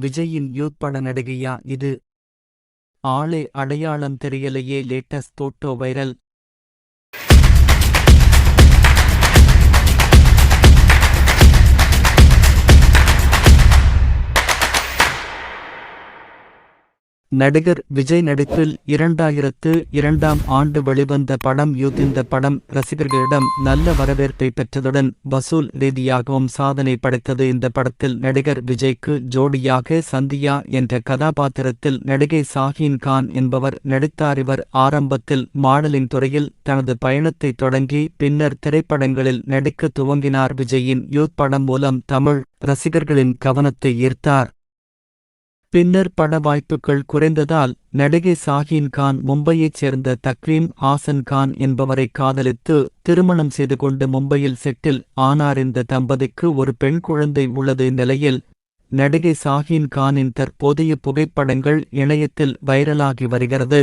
விஜயின் யூத் பட நடிகையா இது? ஆளே அடையாளம் தெரியலையே லேட்டஸ்ட் தோட்டோ வைரல். நடிகர் விஜய் நடிப்பில் இரண்டாயிரத்து இரண்டாம் ஆண்டு வெளிவந்த படம் யூத் இந்த படம் ரசிகர்களிடம் நல்ல வரவேற்பை பெற்றதுடன் வசூல் ரீதியாகவும் சாதனை படைத்தது. இந்த படத்தில் நடிகர் விஜய்க்கு ஜோடியாக சந்தியா என்ற கதாபாத்திரத்தில் நடிகை சாஹின் கான் என்பவர் நடித்தார். இவர் ஆரம்பத்தில் மாடலிங் துறையில் தனது பயணத்தை தொடங்கி பின்னர் திரைப்படங்களில் நடிக்க துவங்கினார். விஜயின் யூத் படம் மூலம் தமிழ் ரசிகர்களின் கவனத்தை ஈர்த்தார். பின்னர் பட வாய்ப்புகள் குறைந்ததால் நடிகை சாஹின் கான் மும்பையைச் சேர்ந்த தக்ரீம் ஆசன் கான் என்பவரை காதலித்து திருமணம் செய்து கொண்டு மும்பையில் செட்டில் ஆனார் இந்த தம்பதிக்கு ஒரு பெண் குழந்தை உள்ளது நிலையில் நடிகை சாஹின் கானின் தற்போதைய புகைப்படங்கள் இணையத்தில் வைரலாகி வருகிறது.